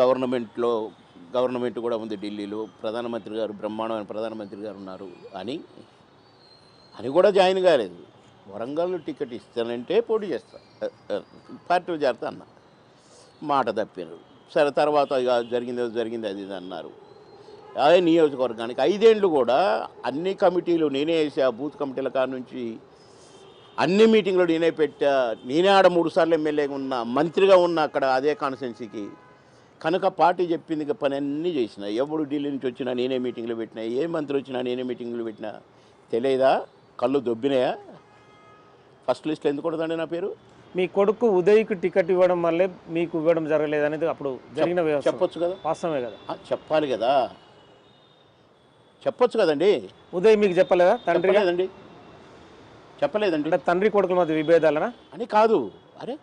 గవర్నమెంట్లో గవర్నమెంట్ కూడా ఉంది ఢిల్లీలో. ప్రధానమంత్రి గారు బ్రహ్మాండమైన ప్రధానమంత్రి గారు ఉన్నారు అని అని కూడా జాయిన్ కాలేదు. వరంగల్ టికెట్ ఇస్తానంటే పోటీ చేస్తా. పార్టీ పార్టీలో చేరతా అన్న. మాట తప్పారు సరే తర్వాత జరిగింది జరిగింది అది ఇది అన్నారు. అదే నియోజకవర్గానికి ఐదేండ్లు కూడా అన్ని కమిటీలు నేనే వేసా బూత్ కమిటీల కాడ నుంచి అన్ని మీటింగ్లు నేనే పెట్టా. నేనే ఆడ మూడు సార్లు ఎమ్మెల్యేగా ఉన్నా మంత్రిగా ఉన్నా అక్కడ అదే కాన్స్టిట్యున్సీకి. కనుక పార్టీ చెప్పింది పని అన్నీ చేసిన ఎవడు ఢిల్లీ నుంచి వచ్చినా నేనే మీటింగ్లు పెట్టినా ఏ మంత్రి వచ్చినా నేనే మీటింగ్లు పెట్టినా తెలియదా? కళ్ళు దొబ్బినాయా? ఫస్ట్ లిస్ట్ ఎందుకు ఉండదండి నా పేరు? మీ కొడుకు ఉదయ్కి టికెట్ ఇవ్వడం వల్లే మీకు ఇవ్వడం జరగలేదు అనేది అప్పుడు జరిగిన చెప్పొచ్చు కదా? వాస్తవమే కదా? చెప్పాలి కదా? చెప్పొచ్చు కదండి? ఉదయ్ మీకు చెప్పలేదా తండ్రి చెప్పలేదండి. చెప్పలేదండి. అంటే తండ్రి కొడుకుల మధ్య విభేదాలనా? అని కాదు. అరే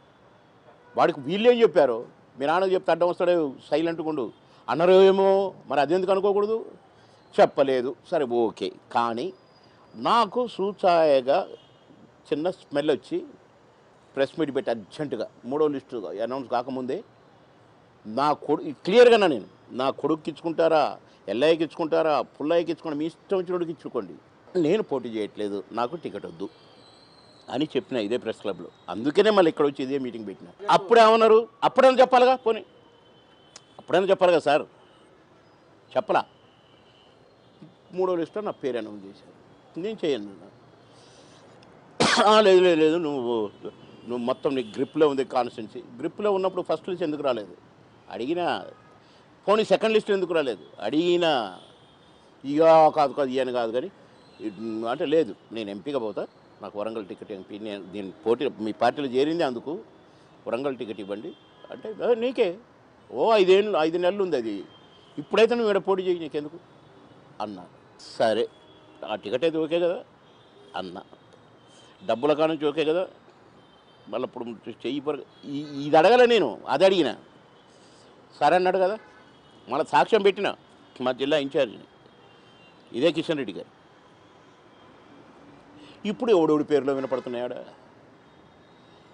వాడికి వీళ్ళేం చెప్పారు? మీ నాన్నకు చెప్తే అడ్డం వస్తాడే సైలెంట్గా ఉండు. అన్నారు ఏమో మరి అదెందుకు అనుకోకూడదు? చెప్పలేదు. సరే ఓకే. కానీ నాకు సూచాయగా చిన్న స్మెల్ వచ్చి ప్రెస్ మీట్ పెట్టి అర్జెంటుగా మూడో లిస్టు అనౌన్స్ కాకముందే నా కొడు క్లియర్గా నేను నా కొడుకు ఇచ్చుకుంటారా ఎల్లయ్యకి ఇచ్చుకుంటారా పుల్లయ్యకి ఇచ్చుకుంటారా మీ ఇష్టం వచ్చినోడికి ఇచ్చుకోండి. నేను పోటీ చేయట్లేదు. నాకు టికెట్ వద్దు. అని చెప్పిన ఇదే ప్రెస్ క్లబ్లో. అందుకనే మళ్ళీ ఇక్కడ వచ్చి ఇదే మీటింగ్ పెట్టిన. అప్పుడే ఏమన్నారు? అప్పుడైనా చెప్పాలిగా? పోనీ. అప్పుడైనా చెప్పాలి కదా సార్? చెప్పలా. మూడో లిస్టులో నా పేరు అనౌన్స్ చేశారు. నేను చేయను. లేదు లేదు లేదు నువ్వు నువ్వు మొత్తం నీ గ్రిప్లో ఉంది కాన్స్టెన్సీ గ్రిప్లో ఉన్నప్పుడు ఫస్ట్ లిస్ట్ ఎందుకు రాలేదు? అడిగినా పోనీ సెకండ్ లిస్ట్ ఎందుకు రాలేదు? అడిగినా ఇక కాదు కాదు ఇయని కాదు కానీ అంటే లేదు నేను ఎంపీగా పోతా. నాకు వరంగల్ టికెట్ ఎంపీ నేను దీని పోటీ మీ పార్టీలో చేరింది అందుకు వరంగల్ టికెట్ ఇవ్వండి. అంటే నీకే. ఓ ఐదేళ్ళు ఐదు నెలలు ఉంది అది. ఇప్పుడైతే నువ్వు ఇక్కడ పోటీ చేయి నీకెందుకు? అన్నా. సరే ఆ టికెట్ అయితే ఓకే కదా? అన్నా. డబ్బుల కానుంచి ఓకే కదా? మళ్ళీ ఇప్పుడు చెయ్యి ఇది అడగలే నేను అది అడిగిన. సరే అన్నాడు కదా. మళ్ళీ సాక్ష్యం పెట్టిన మా జిల్లా ఇన్ఛార్జిని. ఇదే కిషన్ రెడ్డి గారు. ఇప్పుడు ఎవడెవడి పేరులో వినపడుతున్నాయాడ?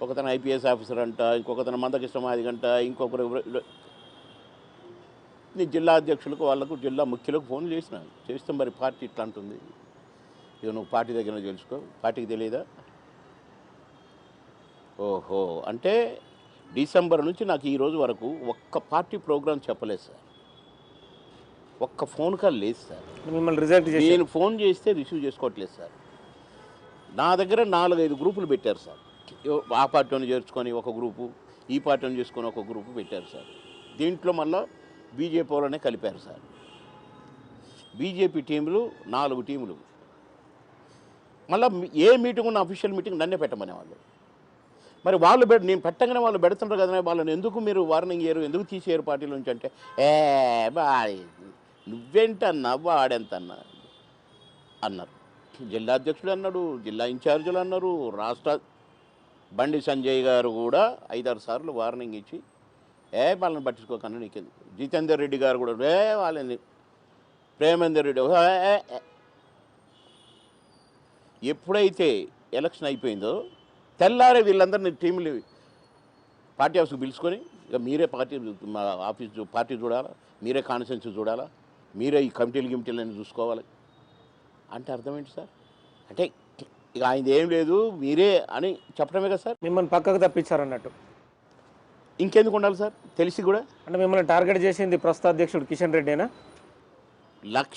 ఒకతను ఐపీఎస్ ఆఫీసర్ అంట ఇంకొకతను మందకృష్ణ మాదిగంట అంట ఇంకొకరు నేను జిల్లా అధ్యక్షులకు వాళ్ళకు జిల్లా ముఖ్యులకు ఫోన్ చేసిన చేస్తే మరి పార్టీ ఇట్లా అంటుంది. ఇక నువ్వు పార్టీ దగ్గర తెలుసుకో పార్టీకి తెలియదా? ఓహో అంటే డిసెంబర్ నుంచి నాకు ఈ రోజు వరకు ఒక్క పార్టీ ప్రోగ్రాం చెప్పలేదు సార్. ఒక్క ఫోన్ కాల్ లేదు సార్. మిమ్మల్ని రిజెక్ట్ నేను ఫోన్ చేస్తే రిసీవ్ చేసుకోవట్లేదు సార్. నా దగ్గర నాలుగైదు గ్రూపులు పెట్టారు సార్. ఆ పార్టీని చేర్చుకొని ఒక గ్రూపు ఈ పార్టీని చేసుకొని ఒక గ్రూపు పెట్టారు సార్. దీంట్లో మళ్ళీ బీజేపీ వాళ్ళనే కలిపారు సార్. బీజేపీ టీములు నాలుగు టీములు. మళ్ళీ ఏ మీటింగ్ ఉన్న అఫీషియల్ మీటింగ్ నన్నే పెట్టమనే వాళ్ళు మరి వాళ్ళు పెడ నేను పెట్టగానే వాళ్ళు పెడుతుంటారు కదా వాళ్ళని ఎందుకు మీరు వార్నింగ్ చేయరు ఎందుకు తీసేయరు పార్టీల నుంచి అంటే ఏ బా నువ్వేంటన్నా వాడెంతన్నా అన్నారు. జిల్లా అధ్యక్షుడు అన్నాడు జిల్లా ఇన్ఛార్జీలు అన్నారు రాష్ట్ర బండి సంజయ్ గారు కూడా ఐదారు సార్లు వార్నింగ్ ఇచ్చి ఏ వాళ్ళని పట్టించుకోకన్నా నీకెందుకు జితేందర్ రెడ్డి గారు కూడా ఏ వాళ్ళని ప్రేమేందర్ రెడ్డి ఎప్పుడైతే ఎలక్షన్ అయిపోయిందో తెల్లారే వీళ్ళందరినీ టీంలు పార్టీ ఆఫీస్కి పిలుచుకొని ఇక మీరే పార్టీ మా ఆఫీస్ పార్టీ చూడాలా మీరే కాన్సెన్స్ చూడాలా మీరే ఈ కమిటీలు గిమిటీలు చూసుకోవాలి. అంటే అర్థం ఏంటి సార్? అంటే ఇక ఆయనది ఏం లేదు మీరే అని చెప్పడమే కదా సార్? మిమ్మల్ని పక్కకు తప్పించారన్నట్టు. ఇంకెందుకు ఉండాలి సార్? తెలిసి కూడా? అంటే మిమ్మల్ని టార్గెట్ చేసింది ప్రస్తుత అధ్యక్షుడు కిషన్ రెడ్డేనా? లక్ష